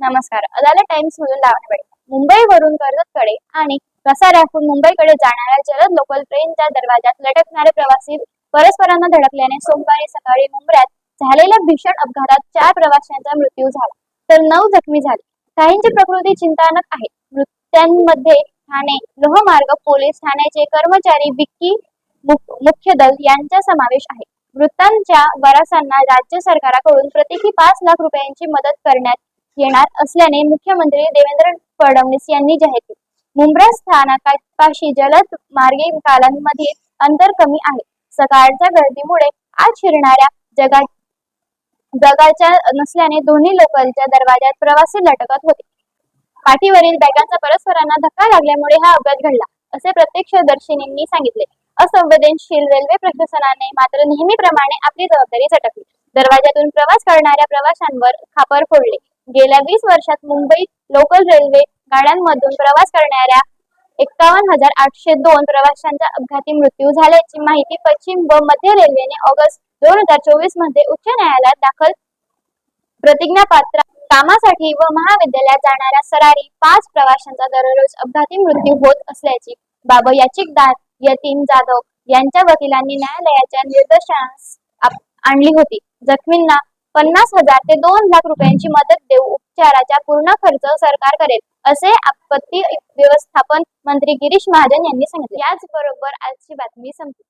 नमस्कार. अदालत टाइम्स मधून लावणे पाहिजे मुंबईवरून कर्जतकडे आणि घसाऱ्याहून मुंबईकडे जाणाऱ्या जलद लोकल ट्रेनच्या दरवाजात लटकणारे प्रवासी परस्परांना धडकल्याने सोमवारी सकाळी मुंबईत झालेल्या भीषण अपघातात चार प्रवाशांचा मृत्यू झाला. तर नऊ जखमी झाले. काहींची प्रकृती चिंतानक आहे. मृत्यांमध्ये ठाणे लोहमार्ग पोलीस ठाण्याचे कर्मचारी विक्की मुख्य दल यांचा समावेश आहे. मृतांच्या वारसांना राज्य सरकारकडून प्रत्येकी पाच लाख रुपयांची मदत करण्यात येणार असल्याने मुख्यमंत्री देवेंद्र फडणवीस यांनी जाहीर केली. मुंब्रा स्थानकापाशी जलद मार्गे कालांमध्ये अंतर कमी आहे. सकाळच्या गर्दीमुळे आज शिरणाऱ्या जगा जगाच्या नसल्याने दोन्ही लोकलच्या दरवाज्यात प्रवासी लटकत होते. पाठीवरील बॅगांचा परस्परांना धक्का लागल्यामुळे हा अपघात घडला असे प्रत्यक्षदर्शिनींनी सांगितले. असंवेदनशील रेल्वे प्रशासनाने मात्र नेहमीप्रमाणे आपली जबाबदारी झटकली. दरवाज्यातून प्रवास करणाऱ्या प्रवाशांवर खापर फोडले. गेल्या वीस वर्षात मुंबईत लोकल रेल्वे गाड्यांमधून प्रवास करणाऱ्या एकावन्न हजार आठशे दोन प्रवाशांचा अपघाती मृत्यू झाल्याची माहिती पश्चिम व मध्य रेल्वेने ऑगस्ट दोन हजार चोवीसमध्ये उच्च न्यायालयात दाखल प्रतिज्ञापात्र कामासाठी व महाविद्यालयात जाणाऱ्या सरारी पाच प्रवाशांचा दररोज अपघाती मृत्यू होत असल्याची बाब याचिकदार यतीन जाधव यांच्या वकिलांनी न्यायालयाच्या निर्देशांस आणली होती. जखमींना पन्नास हजार ते दोन लाख रुपयांची मदत देऊ उपचाराचा पूर्ण खर्च सरकार करेल असे आपत्ती व्यवस्थापन मंत्री गिरीश महाजन यांनी सांगितले. याच बरोबर आजची बातमी संपली.